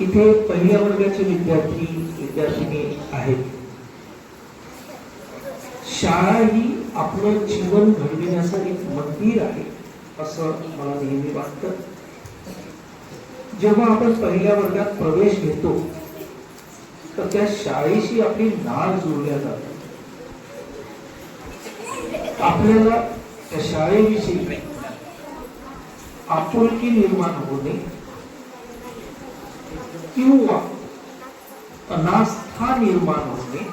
इथे पहिल्या वर्गाचे विद्यार्थी विद्यार्थिनी आहेत. शाळा ही आपलं जीवन घडविण्याचं एक मंदिर आहे असं मला नेहमी वाटतं. जेव्हा आपण पहिल्या वर्गात प्रवेश घेतो तर त्या शाळेशी आपली नाळ जोडल्या जाते आपल्याला त्या शाळेविषयी आपुलकी निर्माण होणे किंवा अनास्था निर्माण होणे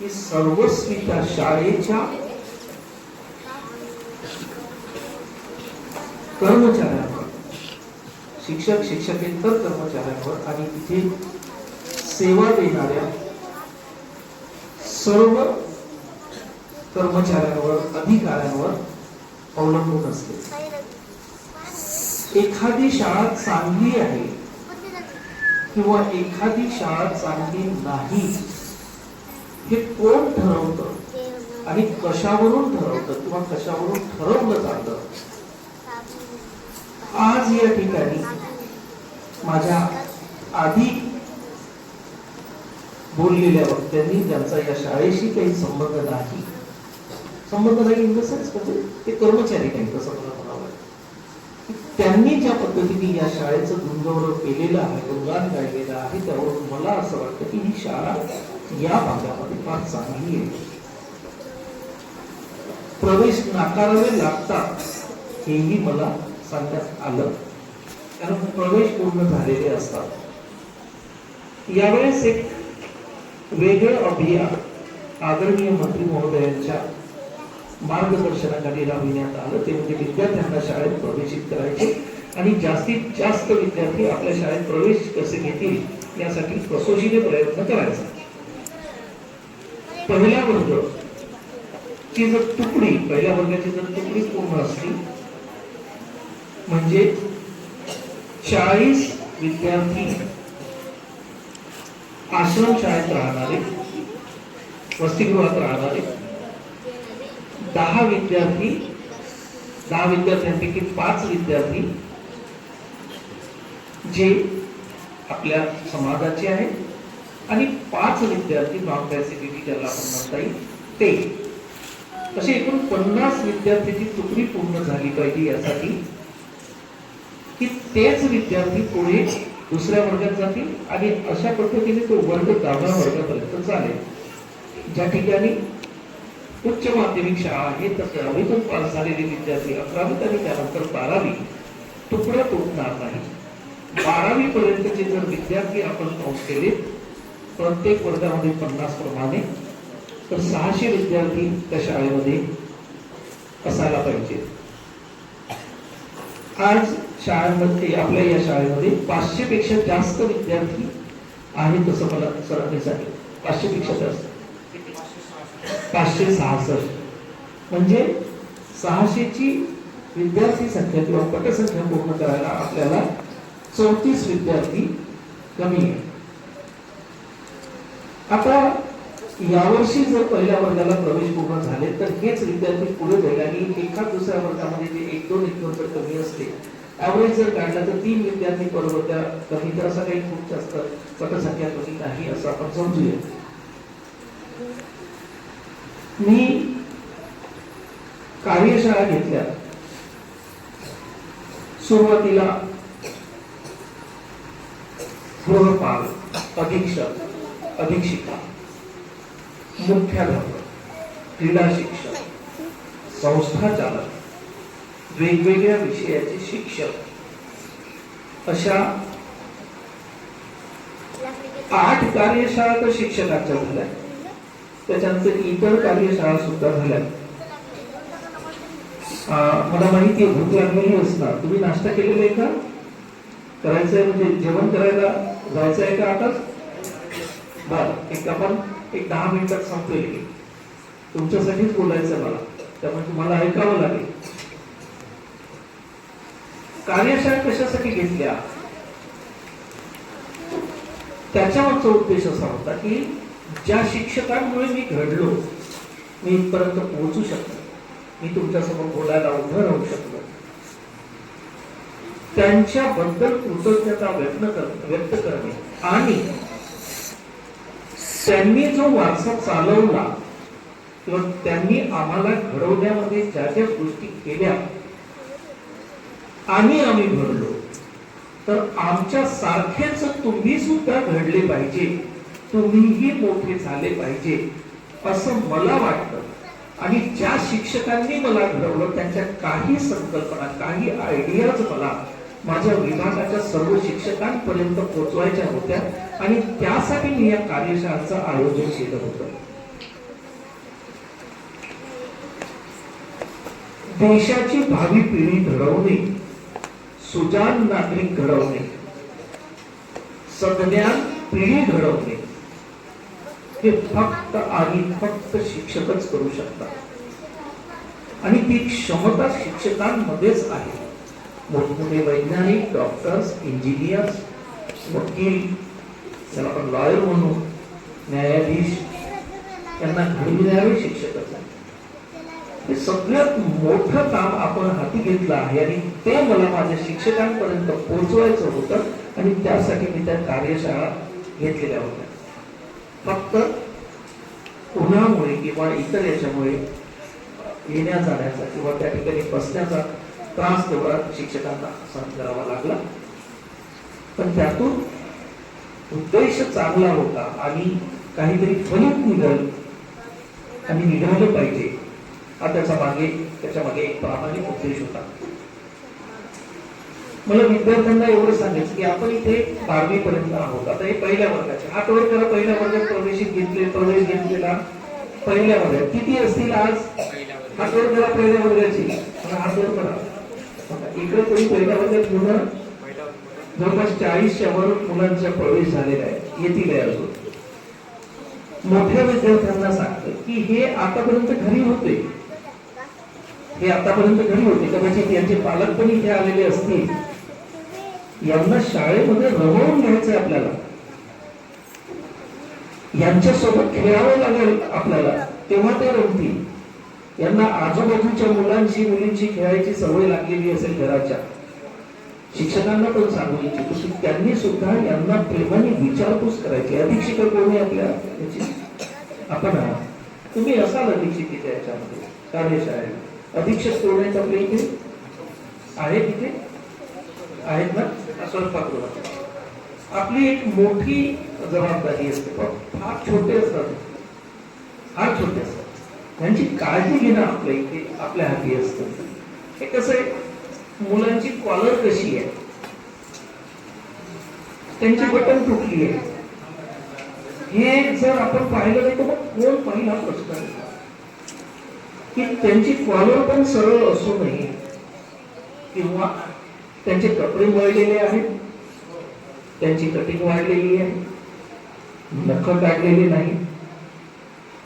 ही सर्वस्वी त्या शाळेच्या कर्मचाऱ्यांवर शिक्षक शिक्षकेतर कर्मचाऱ्यांवर आणि तिथे सेवा देणाऱ्या सर्व कर्मचाऱ्यांवर अधिकाऱ्यांवर अवलंबून असते. एखादी शाळा चांगली आहे किंवा एखादी शाळा चांगली नाही हे कोण ठरवतं? आणि कशावरून ठरवतं किंवा कशावरून ठरवलं जातं? आज या ठिकाणी माझ्या आधी बोललेल्या वक्त्यांनी ज्यांचा या शाळेशी काही संबंध नाही संबंध नाही इन द सेन्स म्हणजे ते कर्मचारी नाही तसं मला त्यांनी ज्या पद्धतीने या शाळेचं गुणगौरव केलेलं आहे गुणगान गायलेलं आहे त्यावरून मला असं वाटतं की ही शाळा या भागामध्ये फार चांगली आहे. प्रवेश नाकारावे लागतात हेही मला सांगण्यात आलं. कारण प्रवेश पूर्ण झालेले असतात. यावेळेस एक वेगळं अभियान आदरणीय मंत्री महोदयांच्या मार्गदर्शनाखाली राबविण्यात आलं. ते म्हणजे विद्यार्थ्यांना शाळेत प्रवेशित करायचे आणि जास्तीत जास्त विद्यार्थी आपल्या शाळेत प्रवेश कसे घेतील यासाठी कसोशीने प्रयत्न करायचा. पहिला वर्ग ची जर तुकडी पहिल्या वर्गाची जर तुकडी पूर्ण असली म्हणजे चाळीस विद्यार्थी आश्रम शाळेत राहणारे वसतिगृहात राहणारे दहा विद्यार्थी दहा विद्यार्थ्यांपैकी पाच विद्यार्थी जे आपल्या समाजाचे आहेत आणि पाच विद्यार्थी नॉन पॅसिफिटी ज्याला आपण म्हणता येईल ते. असे एकूण पन्नास विद्यार्थ्यांची तुकडी पूर्ण झाली पाहिजे यासाठी की तेच विद्यार्थी पुढे दुसऱ्या वर्गात जातील आणि अशा पद्धतीने तो वर्ग दहाव्या वर्गापर्यंत चालेल. ज्या ठिकाणी उच्च माध्यमिक शाळा हे तर दहावीतून पास झालेले विद्यार्थी अकरावीत आणि त्यानंतर बारावी तुकडं तुटणार नाही. बारावी पर्यंतचे जर विद्यार्थी आपण काउंट केले प्रत्येक वर्गामध्ये पन्नास प्रमाणे तर सहाशे विद्यार्थी त्या शाळेमध्ये असायला पाहिजे. आज शाळांमध्ये आपल्या या शाळेमध्ये पाचशे पेक्षा जास्त विद्यार्थी आहेत असं मला सरांनी सांगितलं. पाचशे पेक्षा जास्त. पाचशे सहासष्ट. म्हणजे सहाशेची विद्यार्थी संख्या किंवा पटसंख्या पूर्ण करायला आपल्याला चौतीस विद्यार्थी कमी आहे. आता यावर्षी जर पहिल्या वर्गाला प्रवेश पूर्ण झाले तर हेच विद्यार्थी पुढे जाईल आणि एका दुसऱ्या वर्गामध्ये जे एक दोन एक दोन जर कमी असते ऍव्हरेज जर काढला तर तीन विद्यार्थी बरोबर त्या कमी तर असा काही खूप जास्त पटसंख्या कमी नाही असं आपण समजूया. मी कार्यशाळा घेतल्या. सुरुवातीला गृहपाल अधीक्षक अधीक्षिका मुख्याध्यापक क्रीडा शिक्षक संस्था चालक वेगवेगळ्या विषयाचे शिक्षक. अशा आठ कार्यशाळा तर शिक्षकांच्या झाल्या. त्याच्यानंतर इतर कार्यशाळा सुद्धा झाल्या. मला माहिती आहे भूक लागलेली असणार तुम्ही नाश्ता केलेला आहे का? करायचंय म्हणजे जेवण करायला जायचं आहे का आताच बर एक आपण एक दहा मिनिटात संपतोय तुमच्यासाठीच बोलायचं मला. त्यामुळे तुम्हाला ऐकावं लागेल. कार्यशाळा कशासाठी घेतल्या? त्याच्यावरचा उद्देश असा होता की ज्या शिक्षकांमुळे मी घडलो मी इथपर्यंत पोहोचू शकलो. मी तुमच्यासमोर बोलायला उभं राहू शकलो. त्यांच्याबद्दल कृतज्ञता व्यक्त कर व्यक्त करणे आणि त्यांनी जो वारसा चालवला किंवा त्यांनी आम्हाला घडवण्यामध्ये ज्या ज्या गोष्टी केल्या आणि आम्ही घडलो तर आमच्या सारखेच तुम्ही सुद्धा घडले पाहिजे. तुम्हीही मोठे झाले पाहिजे असं मला वाटतं. आणि ज्या शिक्षकांनी मला घडवलं त्यांच्या काही संकल्पना काही आयडियाज मला माझ्या विभागाच्या सर्व शिक्षकांपर्यंत पोहोचवायच्या होत्या आणि त्यासाठी मी या कार्यशाळेचं आयोजन केलं होतं. देशाची भावी पिढी घडवणे सुजान नागरिक घडवणे सज्ञान पिढी घडवणे हे फक्त आणि फक्त शिक्षकच करू शकतात. आणि ती क्षमता शिक्षकांमध्येच आहे. मोठमोठे वैज्ञानिक डॉक्टर्स इंजिनियर्स वकील त्याला आपण लॉयर म्हणू न्यायाधीश यांना घडविणारे शिक्षकच आहे हे सगळ्यात मोठं काम आपण हाती घेतलं आहे आणि ते मला माझ्या शिक्षकांपर्यंत पोहोचवायचं होतं आणि त्यासाठी मी त्या कार्यशाळा घेतलेल्या होत्या. फक्त उन्हामुळे किंवा इतर याच्यामुळे येण्या जाण्याचा किंवा त्या ठिकाणी बसण्याचा त्रास तेवढा शिक्षकांना सहन करावा लागला. पण त्यातून उद्देश चांगला होता आणि काहीतरी फलित निघाल. आणि निघालं पाहिजे. हा त्याचा मागे त्याच्यामागे एक प्रामाणिक उद्देश होता. मला विद्यार्थ्यांना एवढं सांगायचं की आपण इथे बारावी पर्यंत आहोत. आता हे पहिल्या वर्गाचे. आठ वर पहिल्या वर्गात प्रवेशित घेतले प्रवेश घेतलेला पहिल्या वर्गात. किती असतील आज? आठ वर्गाला करा पहिल्या वर्गाची. आठ हात इकडे तरी पहिल्या वर्गात मुलं जवळपास चाळीसच्या वर मुलांचा प्रवेश झालेला आहे. येतील आहे अजून? मोठ्या विद्यार्थ्यांना सांगतं की हे आतापर्यंत घरी होते. हे आतापर्यंत घरी होते. कदाचित यांचे पालक पण इथे आलेले असतील. यांना शाळेमध्ये रमवून घ्यायचंय आपल्याला. यांच्या सोबत खेळावं लागेल आपल्याला तेव्हा ते रमतील. यांना आजूबाजूच्या मुलांची मुलींची खेळायची सवय लागलेली असेल घराच्या. शिक्षकांना पण सांगू इच्छितो की त्यांनी सुद्धा यांना प्रेमाने विचारपूस करायची. अधीक्षिका कोणी आपल्या आपण तुम्ही असाल अधीक्षिकेच्या याच्यामध्ये कार्यशाळेत. अधीक्षक कोण आहेत आपल्या इथे? आहेत तिथे आहेत ना? स्वयंपाकगृहात आपली एक मोठी जबाबदारी असते पण फार छोटे असतात. फार छोटे असतात. त्यांची काळजी घेणं आपल्या इथे आपल्या हाती असतं. हे कसं आहे? मुलांची कॉलर कशी आहे? त्यांची बटन तुटली आहे. हे जर आपण पाहिलं नाही तर मग कोण पहिला प्रश्न आहे? की त्यांची कॉलर पण सरळ असू नये किंवा त्यांचे कपडे वळलेले आहेत. त्यांची कटिंग वाढलेली आहे. नख काढलेली नाही.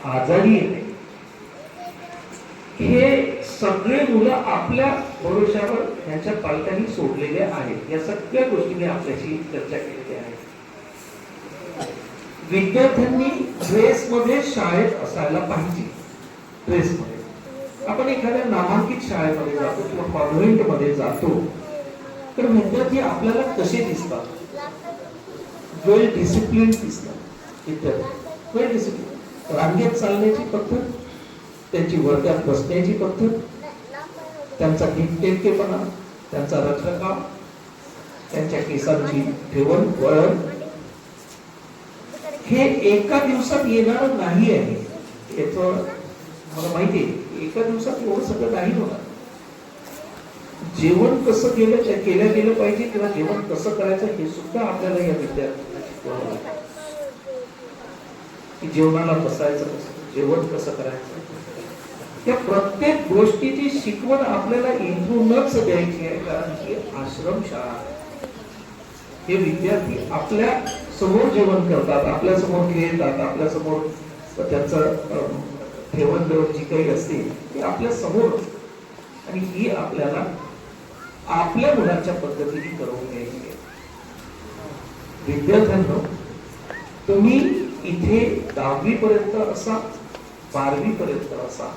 आजारी हे सगळे मुलं आपल्या भरोशावर त्यांच्या पालकांनी सोडलेले आहेत. या सगळ्या गोष्टीने आपल्याशी चर्चा केलेली आहे. विद्यार्थ्यांनी ड्रेसमध्ये शाळेत असायला पाहिजे. ड्रेसमध्ये आपण एखाद्या नामांकित शाळेमध्ये जातो किंवा कॉन्व्हेंटमध्ये जातो. तर विद्यार्थी आपल्याला कसे दिसतात? वेल डिसिप्लिन दिसतात. इतर वेल डिसिप्लिन रांगेत चालण्याची पद्धत त्यांची वर्गात बसण्याची पद्धत त्यांचा नीटनेटकेपणा त्यांचा रखरखाव त्यांच्या केसांची ठेवण वळण. हे एका दिवसात येणार नाही आहे. याच मला माहिती आहे एका दिवसात एवढं सगळं नाही होणार. जेवण कसं केलं केलं गेलं पाहिजे किंवा जेवण कसं करायचं हे सुद्धा आपल्याला या विद्यार्थी जेवणाला बसायचं कसं जेवण कसं करायचं या प्रत्येक गोष्टीची शिकवण आपल्याला इथूनच द्यायची आहे कारण ही आश्रम शाळा आहे. हे विद्यार्थी आपल्यासमोर जेवण करतात आपल्यासमोर खेळतात आपल्यासमोर त्यांचं ठेवण जी काही असते ती आपल्यासमोर आणि ही आपल्याला आपल्या मुलांच्या पद्धतीने करून घ्यायची. विद्यार्थ्यांना तुम्ही इथे दहावी पर्यंत असा बारावी पर्यंत असा.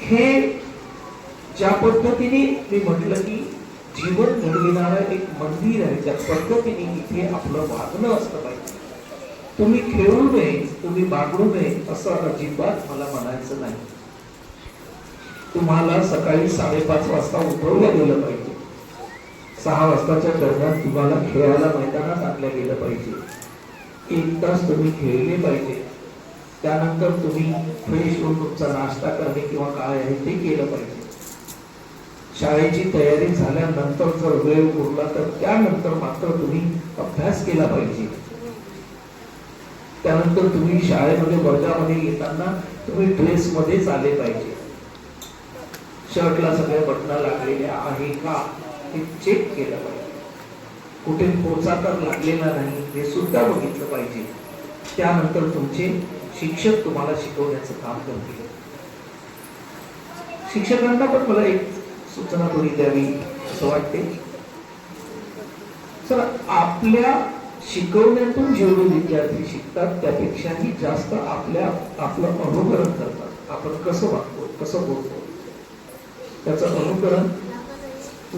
हे ज्या पद्धतीने मी म्हटलं की जीवन घडविणारं एक मंदिर आहे त्या पद्धतीने इथे आपलं वागणं असलं पाहिजे. तुम्ही खेळू नये तुम्ही बागडू नये असं अजिबात मला म्हणायचं नाही. तुम्हाला सकाळी साडेपाच वाजता उठवलं गेलं पाहिजे. सहा वाजताच्या दरम्यान तुम्हाला खेळायला मैदानात आणलं गेलं पाहिजे. एक तास तुम्ही खेळले पाहिजे. त्यानंतर तुम्ही फ्रेश होऊन तुमचा नाश्ता करणे किंवा काय आहे ते केलं पाहिजे. शाळेची तयारी झाल्यानंतर जर वेळ उरला तर त्यानंतर मात्र तुम्ही अभ्यास केला पाहिजे. त्यानंतर तुम्ही शाळेमध्ये वर्गामध्ये येताना तुम्ही ड्रेसमध्येच आले पाहिजे. शर्टला सगळ्या बटना लागलेल्या आहे का हे चेक केलं पाहिजे. कुठे पोचा तर लागलेला नाही हे सुद्धा बघितलं पाहिजे. त्यानंतर तुमचे शिक्षक तुम्हाला शिकवण्याचं काम करतील. शिक्षकांना पण मला एक सूचना थोडी द्यावी असं वाटते. सर आपल्या शिकवण्यातून जेवढे विद्यार्थी शिकतात त्यापेक्षाही जास्त आपल्या आपलं अनुकरण करतात. आपण कसं वागतो कसं बोलतो? त्याचं अनुकरण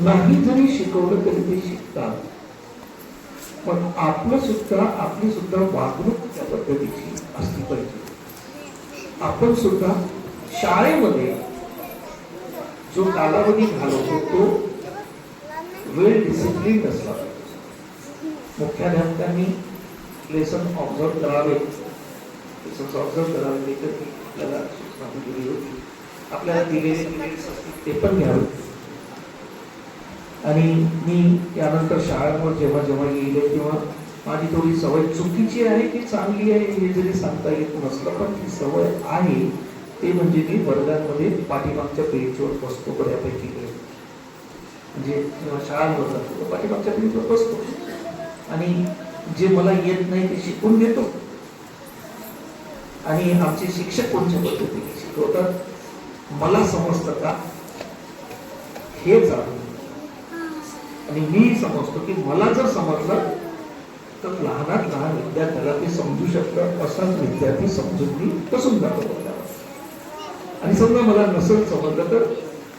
नाही जरी शिकवलं तरी ते शिकतात. पण आपलं सुद्धा आपली सुद्धा वागणूक त्या पद्धतीची असली पाहिजे. आपण सुद्धा शाळेमध्ये जो कालावधी घालवतो तो वेळ डिसिप्लिन असला पाहिजे. मुख्याध्यापकांनी लेसन ऑब्झर्व करावे. लेसन ऑब्झर्व करावे ते तर आपल्याला सूचना दिली होती. आपल्याला दिलेले ते पण घ्यावे. आणि मी यानंतर शाळांवर जेव्हा जेव्हा येईल तेव्हा माझी थोडी सवय चुकीची आहे की चांगली आहे हे जरी सांगता येत नसलं पण ती सवय आहे ते म्हणजे मी वर्गांमध्ये पाठीमागच्या पेजवर बसतो बऱ्यापैकी म्हणजे जेव्हा शाळांवर जातो तर पाठीमागच्या पेजवर बसतो. आणि जे मला येत नाही ते शिकून घेतो. आणि आमचे शिक्षक कोणत्या पद्धतीने शिकवतात? मला समजतं का? हे जाणून आणि मी समजतो की मला जर समजलं तर लहानात लहान विद्यार्थ्याला ते समजू शकतं असाच विद्यार्थी समजून मी बसून जातो आणि समजा मला नसेल समजलं तर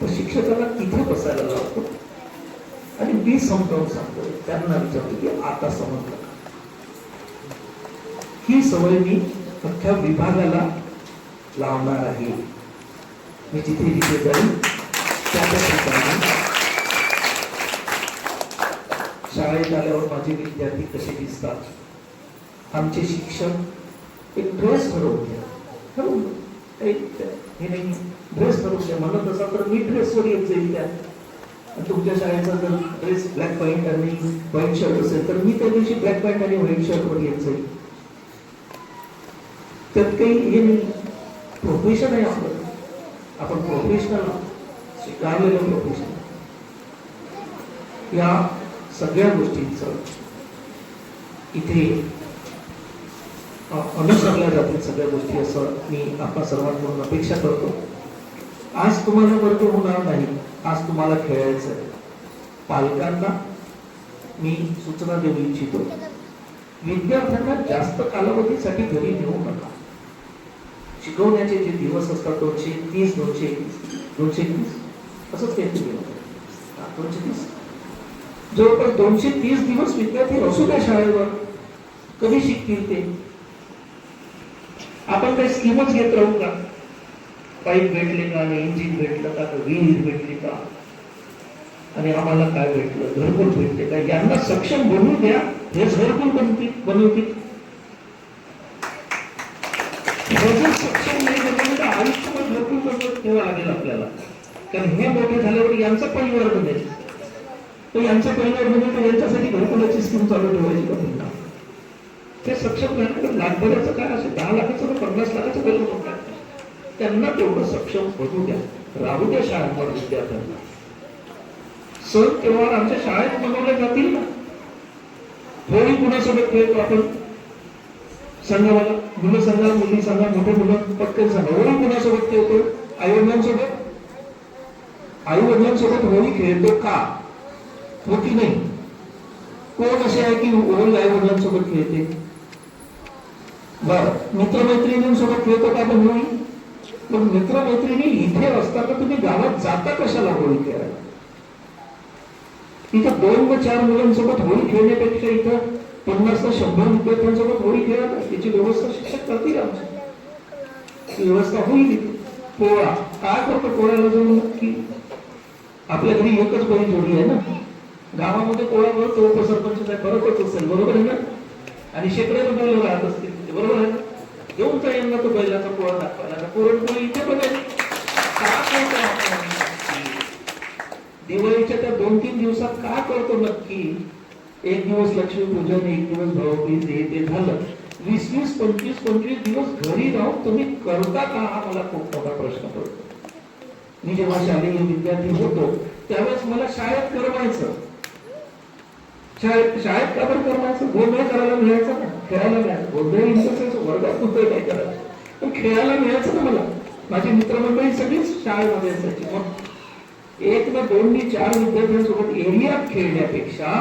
तो शिक्षकाला तिथे बसायला लावतो. आणि मी समजावून सांगतो त्यांना विचारतो की आता समजलं का? ही सवय मी अख्ख्या विभागाला लावणार आहे. मी जिथे जिथे जाईल त्या ठिकाणी. शाळेत आल्यावर माझे विद्यार्थी कसे दिसतात? आमचे शिक्षक एक ड्रेस ठरवते घ्या एक हे नाही ड्रेस ठरवून घ्या म्हणत असाल तर मी ड्रेसवर येत जाईल त्या तुमच्या शाळेचा जर ड्रेस ब्लॅक पॅन्ट आणि व्हाईट शर्ट असेल तर मी त्या दिवशी ब्लॅक पॅन्ट आणि व्हाईट शर्टवर येत जाईल. त्यात काही हे नाही. प्रोफेशन आहे आपलं. आपण प्रोफेशनल स्वीकारलेलं प्रोफेशन या सगळ्या गोष्टींचं इथे अनुसरल्या जातील सगळ्या गोष्टी असं मी आपल्या सर्वांकडून अपेक्षा करतो. आज तुम्हाला वर्ग होणार नाही. आज तुम्हाला खेळायचं आहे. पालकांना मी सूचना देऊ इच्छितो. विद्यार्थ्यांना जास्त कालावधीसाठी घरी नेऊ नका. शिकवण्याचे जे दिवस असतात दोनशे तीस दोनशे एकवीस. दोनशे एकवीस. असंच काहीतरी दिवस दोनशे तीस. जवळपास दोनशे तीस दिवस विद्यार्थी असू द्या शाळेवर. कधी शिकतील ते? आपण काही स्कीमच घेत राहू का? पाईप भेटले का? इंजिन भेटलं का? विहीर भेटली का? आणि आम्हाला काय भेटलं? घरकुल भेटले का? यांना सक्षम बनवू द्या. हेच घरकुल बनतील बनवतील हे जर सक्षम नाही बनवलं तर आयुष्यभर तेव्हा लागेल आपल्याला. कारण हे मोठे झाल्यावर यांचा परिवार बनेल. तर यांचा परिवार बनेल तर यांच्यासाठी घरकुलाची स्कीम चालू ठेवायची का पुन्हा ते सक्षम करण्याकडे लाखभराचं काय असं दहा लाखाचं पन्नास लाखाचं घरकुल काय त्यांना तेवढं सक्षम बनवू द्या. राहू द्या शाळांवर विद्यार्थ्यांना. सण तेव्हा आमच्या शाळेत मनवले जातील ना? होळी कुणासोबत खेळतो आपण? संघावाला मुलं. सांगा मुली संघा मोठे मुलं पटकन सांगा. होळी कुणासोबत खेळतो? आई वडिलांसोबत आई वडिलांसोबत होळी खेळतो का? हो की नाही? कोण असे आहे की होळी आई वडिलांसोबत खेळते? बर मित्रमैत्रिणींसोबत खेळतो का पण होळी पण मित्रमैत्रिणी इथे असताना तुम्ही गावात जाता कशाला होळी खेळायला? इथं दोन व चार मुलांसोबत होळी खेळण्यापेक्षा इथं पन्नास ते शंभर विद्यार्थ्यांसोबत होळी खेळा याची व्यवस्था शिक्षक करतील आमची. व्यवस्था होईल पोळा काय करतो पोळ्याला जाऊन नक्की? आपल्या घरी एकच बहीण जोडली आहे ना? गावामध्ये पोळा भरतो उपसरपंच काय फरकच असेल बरोबर आहे ना? आणि शेकडे बैल राहत असतील बरोबर आहे ना? येऊन तर यांना तो बैलाचा पोळा दाखवायला आता पुरणपोळी इथे पण आहे. दिवाळीच्या त्या दोन तीन दिवसात का करतो नक्की? एक दिवस लक्ष्मी पूजन एक दिवस भाऊबीज हे ते झालं. वीस वीस पंचवीस पंचवीस दिवस घरी राहून तुम्ही करता का? हा मला खूप मोठा प्रश्न पडतो. मी जेव्हा शालेय विद्यार्थी होतो त्यावेळेस मला शाळेत करमायचं शाळेत शाळेत का बरं करमायचं गोंधळ करायला मिळायचा ना खेळायला मिळायचं. गोंधळ इंटरेस्ट वर्गात गोंधळ काय करायचं? पण खेळायला मिळायचं ना मला? माझी मित्रमंडळी सगळीच शाळेमध्ये असायची. मग एक ना दोन चार विद्यार्थ्यांसोबत एरियात खेळण्यापेक्षा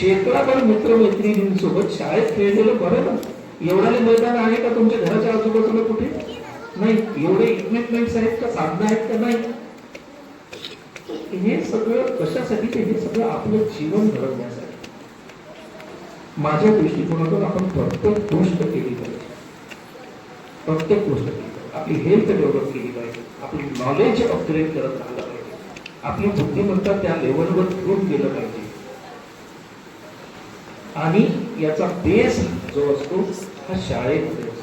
शेकडाभर मित्रमैत्रिणींसोबत शाळेत खेळलेलं बरं ना एवढ्याले मैदान आहे का तुमच्या घराच्या आजूबाजूला कुठे? नाही एवढे इक्विपमेंट्स आहेत का? साधनं आहेत का? नाही. हे सगळं कशासाठी? ते हे सगळं आपलं जीवन घडवण्यासाठी. माझ्या दृष्टिकोनातून आपण प्रत्येक गोष्ट केली पाहिजे. प्रत्येक गोष्ट केली पाहिजे. आपली हेल्थ डेव्हलप केली पाहिजे. आपली नॉलेज अपग्रेड करत राहिलं पाहिजे. आपली बुद्धिमत्ता त्या लेवलवर घेऊन गेलं पाहिजे. आणि याचा बेस जो असतो हा शाळेमध्ये असतो.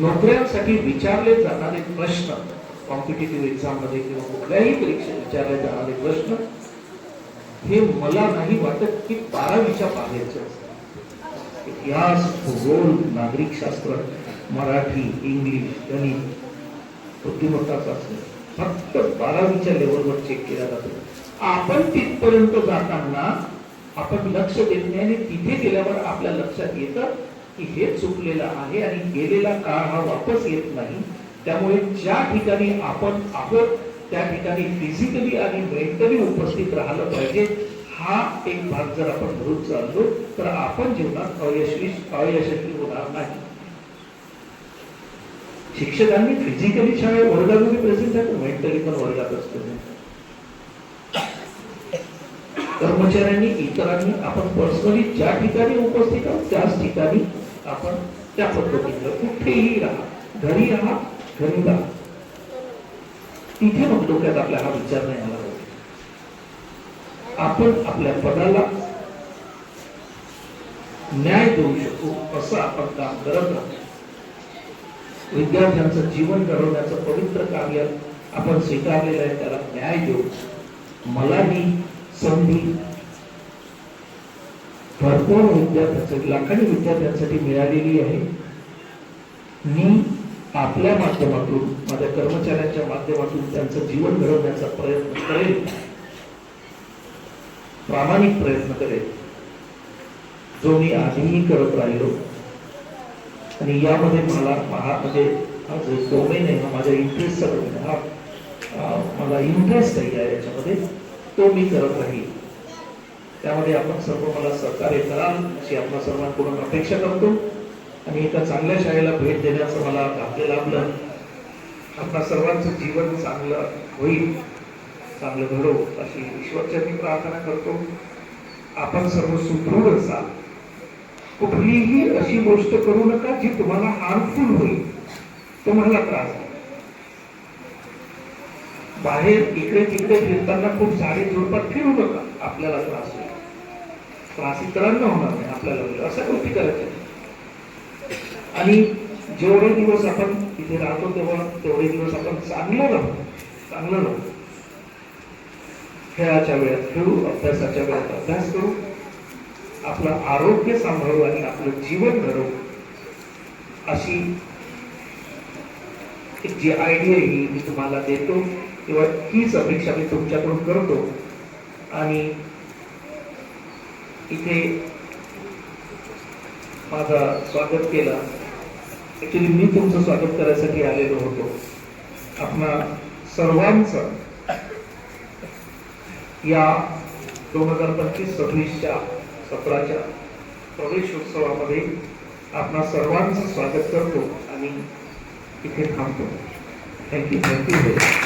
नोकऱ्यांसाठी विचारले जाणारे प्रश्न कॉम्पिटेटिव्ह एक्झाममध्ये किंवा कुठल्याही परीक्षेत विचारले जाणारे प्रश्न हे मला नाही वाटत की बारावीच्या बाहेरचे असतात. इतिहास भूगोल नागरिक शास्त्र मराठी इंग्लिश गणित बुद्धिमत्ता चाचणी फक्त बारावीच्या लेवलवर चेक केला जातो. आपण तिथपर्यंत जाताना आपण लक्ष देत नाही आणि तिथे गेल्यावर आपल्या लक्षात येतं की हे चुकलेलं आहे आणि गेलेला काळ हा वापस येत नाही. त्यामुळे ज्या ठिकाणी आपण आहोत त्या ठिकाणी फिजिकली आणि मेंटली उपस्थित राहिलं पाहिजे. हा एक भाग जर आपण धरून चाललो तर आपण जीवनात अयशस्वी अयशस्वी होणार नाही. शिक्षकांनी फिजिकली शाळे वर्गामध्ये प्रेझेंट आहे मेंटली पण वर्गात असतो. कर्मचाऱ्यांनी इतरांनी आपण पर्सनली ज्या ठिकाणी उपस्थित आहोत त्याच ठिकाणी आपण त्या पद्धतीनं कुठेही राहा. घरी राहा घरी राहा. तिथे मग डोक्यात आपला हा विचार नाही आला पाहिजे. आपण आपल्या पदाला न्याय देऊ शकतो असं आपण काम करत राहतो विद्यार्थ्यांचं जीवन घडवण्याचं पवित्र कार्य आपण स्वीकारलेलं आहे त्याला न्याय देऊ. मलाही संधी. भरपूर विद्यार्थ्यांसाठी लाखांनी विद्यार्थ्यांसाठी मिळालेली आहे. मी आपल्या माध्यमातून माझ्या कर्मचाऱ्यांच्या माध्यमातून त्यांचं जीवन घडवण्याचा प्रयत्न करेल प्रामाणिक प्रयत्न करेल जो मी आधीही करत राहिलो. आणि यामध्ये मला हा म्हणजे हा जो डोमेन आहे हा माझ्या इंटरेस्टचा डोमेन हा मला इंटरेस्ट आहे या याच्यामध्ये. तो मी करत राहील. त्यामध्ये आपण सर्व मला सहकार्य कराल अशी आपण सर्वांकडून अपेक्षा करतो. आणि एका चांगल्या शाळेला भेट देण्याचं मला भाग्य लाभलं. आपल्या सर्वांचं जीवन चांगलं होईल चांगलं घडो अशी ईश्वरचरणी प्रार्थना करतो. आपण सर्व सुदृढ असाल. कुठलीही अशी गोष्ट करू नका जी तुम्हाला हार्मफुल होईल. तुम्हाला त्रास होईल. बाहेर इकडे तिकडे फिरताना खूप झाडे झुडपात फिरू नका. आपल्याला त्रास होईल. त्रास इतरांना होणार नाही आपल्याला होईल. अशा गोष्टी करायच्या. आणि जेवढे दिवस आपण तिथे राहतो तेव्हा तेवढे दिवस आपण चांगलं राहू. चांगलं राहू. खेळाच्या वेळात खेळू अभ्यासाच्या वेळात अभ्यास करू. आपलं आरोग्य सांभाळू आणि आपलं जीवन घडवू. अशी जी आयडिया ही मी तुम्हाला देतो. किंवा हीच अपेक्षा मी तुमच्याकडून करतो. आणि इथे माझा स्वागत केला. ॲक्च्युली मी तुमचं स्वागत करायसाठी आलेलो होतो. आपणा सर्वांचं या दोन हजार पंचवीस सव्वीसच्या सत्राच्या प्रवेशोत्सवामध्ये आपणा सर्वांचं स्वागत करतो आणि इथे थांबतो. Thank you thank you